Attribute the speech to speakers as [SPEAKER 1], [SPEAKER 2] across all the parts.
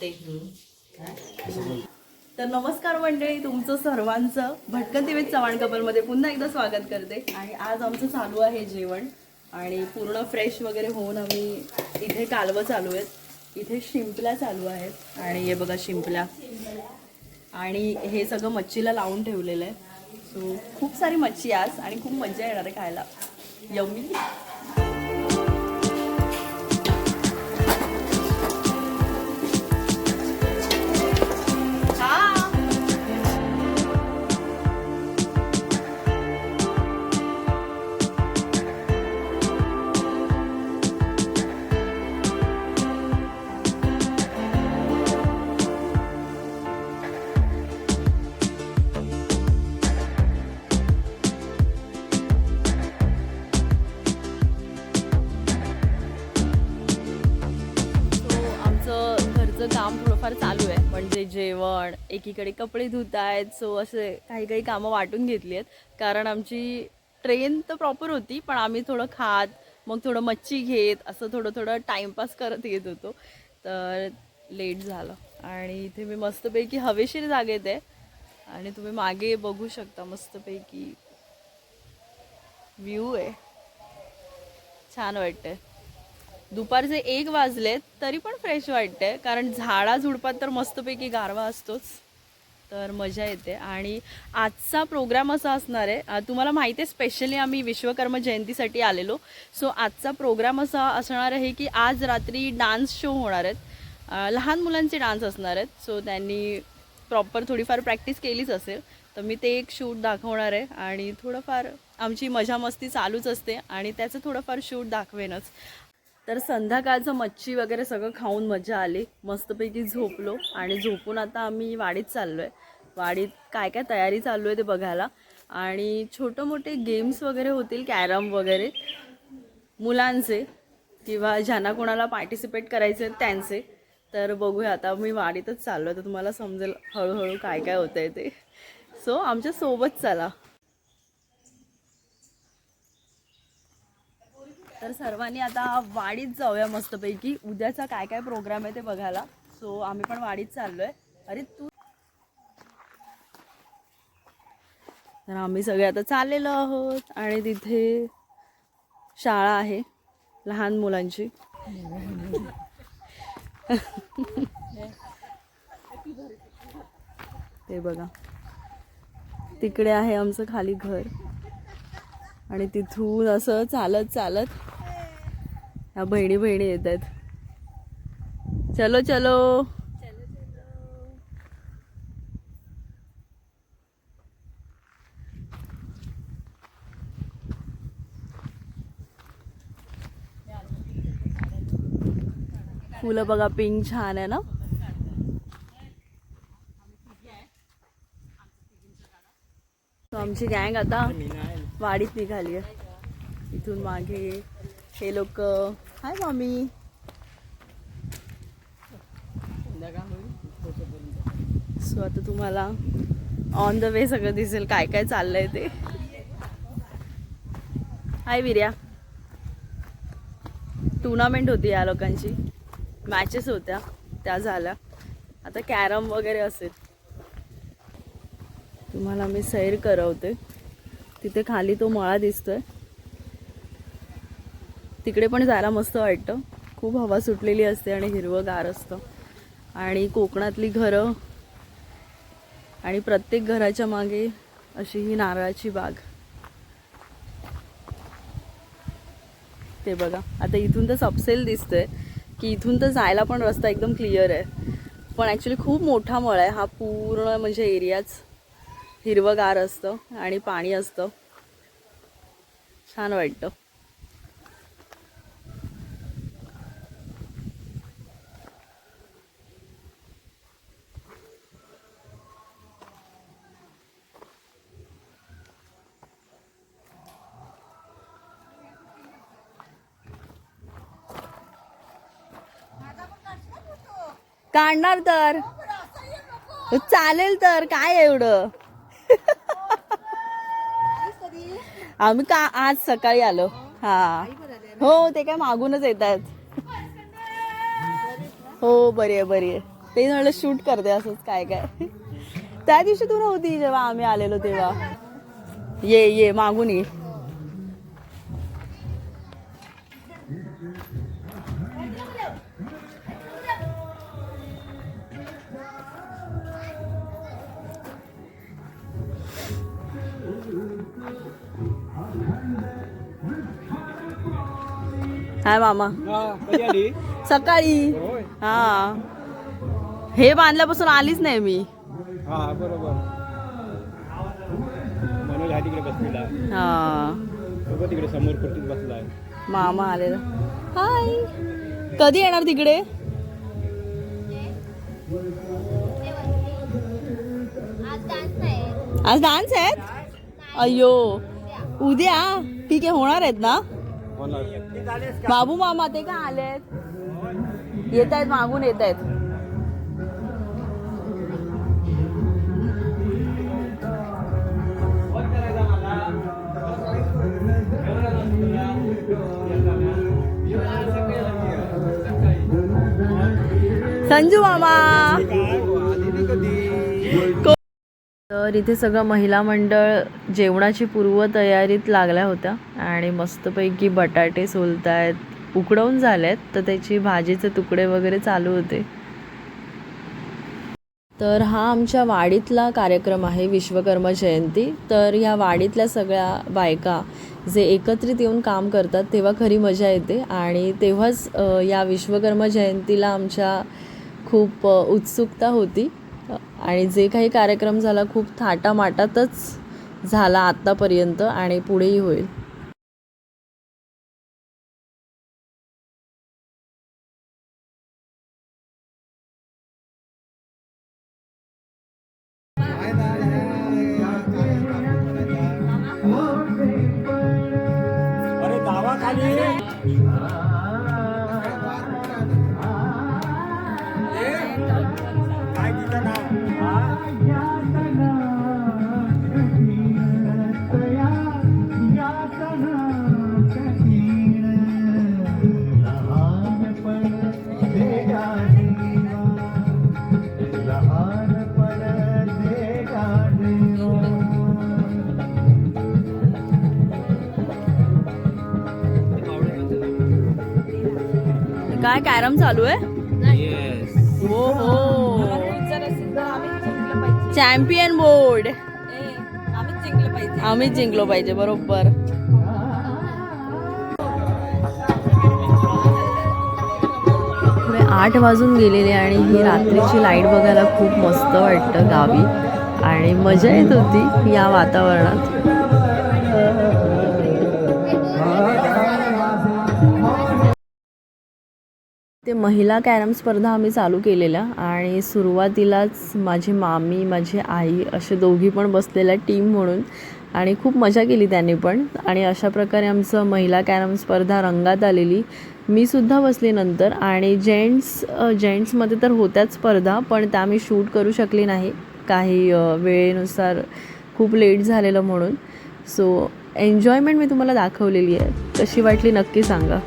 [SPEAKER 1] फतेह तर नमस्कार मंडळी तुमचं सर्वांचं भटकन दिवेत चव्हाण कपलमध्ये पुन्हा एकदा स्वागत करते. आणि आज आमचं चालू आहे जेवण आणि पूर्ण फ्रेश वगैरे होऊन आम्ही इथे कालवं चालू आहेत. इथे शिंपल्या चालू आहेत आणि हे बघा शिंपल्या आणि हे सगळं मच्छीला लावून ठेवलेलं आहे. सो खूप सारी मच्छी आज आणि खूप मजा येणार आहे खायला. यम्मी थोडंफार चालू आहे म्हणजे जेवण एकीकडे कपडे धुत आहेत. सो असे काही काही कामं वाटून घेतली आहेत. कारण आमची ट्रेन तर प्रॉपर होती पण आम्ही थोडं खात मग थोडं मच्छी घेत असं थोडं थोडं टाईमपास करत येत होतो. तर लेट झालं. आणि इथे मी मस्तपैकी हवेशीर जागेत आहे. आणि तुम्ही मागे बघू शकता मस्तपैकी व्ह्यू आहे. छान वाटतंय. दुपारचे एक वाजलेत तरी पण फ्रेश वाटते कारण झाडा झुडपात तर मस्तपैकी गारवा असतोच. तर मजा येते. आणि आजचा प्रोग्राम असा असणार आहे. तुम्हाला माहिती आहे स्पेशली आम्ही विश्वकर्मा जयंतीसाठी आलेलो. सो आजचा प्रोग्राम असा असणार आहे की आज रात्री डान्स शो होणार आहेत. लहान मुलांचे डान्स असणार आहेत. सो त्यांनी प्रॉपर थोडीफार प्रॅक्टिस केलीच असेल. तर मी ते एक शूट दाखवणार आहे. आणि थोडंफार आमची मजा मस्ती चालूच असते. आणि त्याचं थोडंफार शूट दाखवेनच. तर संध्याकाळचं मच्छी वगैरे सगळं खाऊन मजा आली. मस्तपैकी झोपलो आणि झोपून आता आम्ही वाडीत चाललो आहे वाडीत काय काय तयारी चालू आहे ते बघायला. आणि छोटे मोठे गेम्स वगैरे होतील कॅरम वगैरे. मुलांचे किंवा ज्यांना कोणाला पार्टिसिपेट करायचे आहेत त्यांचे. तर बघूया आता मी वाडीतच चाललो आहे तर तुम्हाला समजेल हळूहळू काय काय होतं आहे ते. सो आमच्यासोबत चला. तर सर्वांनी आता वाडीत जाऊया मस्तपैकी. उद्याचा काय काय प्रोग्राम आहे ते बघायला. सो आम्ही पण वाडीत चाललोय. अरे तू तर आम्ही सगळे आता चाललेलो आहोत आणि तिथे शाळा आहे लहान मुलांची. ते बघा. तिकडे आहे आमचं खाली घर. आणि तिथून असं चालत चालत ह्या बहिणी बहिणी येत आहेत चलो चलो. फुलं बघा पिंक छान आहे ना? आमची गँग आता वाडीत निघाली आहे. इथून मागे हे लोक. हाय मम्मी. सो आता तुम्हाला ऑन द वे सगळं दिसेल काय काय चाललंय ते. हाय विर्या. टुर्नामेंट होती या लोकांची. मॅचेस होत्या. त्या झाल्या. आता कॅरम वगैरे असेल. तुम्हाला मी सैर करवते. तिथे खाली तो मळा दिसतोय. तिकडे पण जायला मस्त वाटतं. खूप हवा सुटलेली असते आणि हिरवं गार असतं. आणि कोकणातली घरं आणि प्रत्येक घराच्या मागे अशी ही नारळाची बाग. ते बघा. आता इथून तर सपसेल दिसतंय की इथून तर जायला पण रस्ता एकदम क्लिअर आहे. पण ॲक्च्युली खूप मोठा मळ आहे. हा पूर्ण म्हणजे एरियाच हिरवंगार असतं आणि पाणी असतं. छान वाटतं. काढणार तर. चालेल तर काय एवढं? आम्ही का आज सकाळी आलो. हा. हो ते काय मागूनच येत आहेत हो बरी आहे बरी आहे.
[SPEAKER 2] ते म्हणलं शूट करते असंच काय काय. त्या दिवशी तू नव्हती जेव्हा आम्ही आलेलो तेव्हा. ये ये मागून ये. हाय मामा. सकाळी. हा. हे बांधल्यापासून आलीच नाही मी.
[SPEAKER 3] हा हा
[SPEAKER 2] हा. मामा आलेला. हाय. कधी येणार तिकडे? आज डान्स आहेत? अय्यो. उद्या. ठीक आहे होणार आहेत ना? बाबू मामा ते का आलेत? येत आहेत मागून येत आहेत संजू मामा. तर इथे सगळं महिला मंडळ जेवणाची पूर्वतयारीत लागल्या होत्या आणि मस्तपैकी बटाटे सोलत आहेत उकडवून झालेत तर त्याची भाजीचे तुकडे वगैरे चालू होते. तर हा आमच्या वाडीतला कार्यक्रम आहे विश्वकर्मा जयंती. तर ह्या वाडीतल्या सगळ्या बायका जे एकत्रित येऊन काम करतात तेव्हा खरी मजा येते आणि तेव्हाच या विश्वकर्मा जयंतीला आमच्या खूप उत्सुकता होती. आणि जे काही कार्यक्रम झाला खूप थाटामाटातच झाला आत्तापर्यंत आणि पुढेही होईल.
[SPEAKER 3] अरे
[SPEAKER 2] कॅरम चालू आहे? हो हो चॅम्पियन बोर्ड आम्हीच जिंकलो पाहिजे बरोबर. आठ वाजून गेलेले आणि ही रात्रीची लाइट बघायला खूप मस्त वाटतं गावी. आणि मजा येत होती या वातावरणात. ते महिला कॅरम स्पर्धा आम्ही चालू केलेल्या आणि सुरुवातीलाच माझी मामी माझी आई असे दोघी पण बसलेल्या टीम म्हणून आणि खूप मजा केली त्यांनी पण. आणि अशा प्रकारे आमचं महिला कॅरम स्पर्धा रंगात आलेली. मी सुद्धा बसली नंतर आणि जेंट्स जेंट्समध्ये तर होत्याच स्पर्धा पण त्या मी शूट करू शकली नाही. काही वेळेनुसार खूप लेट झालेलं म्हणून. सो एन्जॉयमेंट मी तुम्हाला दाखवलेली आहे. कशी वाटली नक्की सांगा.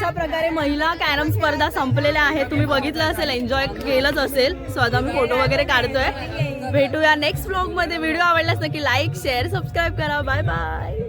[SPEAKER 2] अशा प्रकारे महिला कॅरम स्पर्धा संपलेल्या आहेत. तुम्ही बघितलं असेल एन्जॉय केलंच असेल. सो आता मी फोटो वगैरे काढतोय.
[SPEAKER 1] भेटूया नेक्स्ट ब्लॉगमध्ये. व्हिडिओ आवडल्यास नक्की लाईक शेअर सबस्क्राईब करा. Bye bye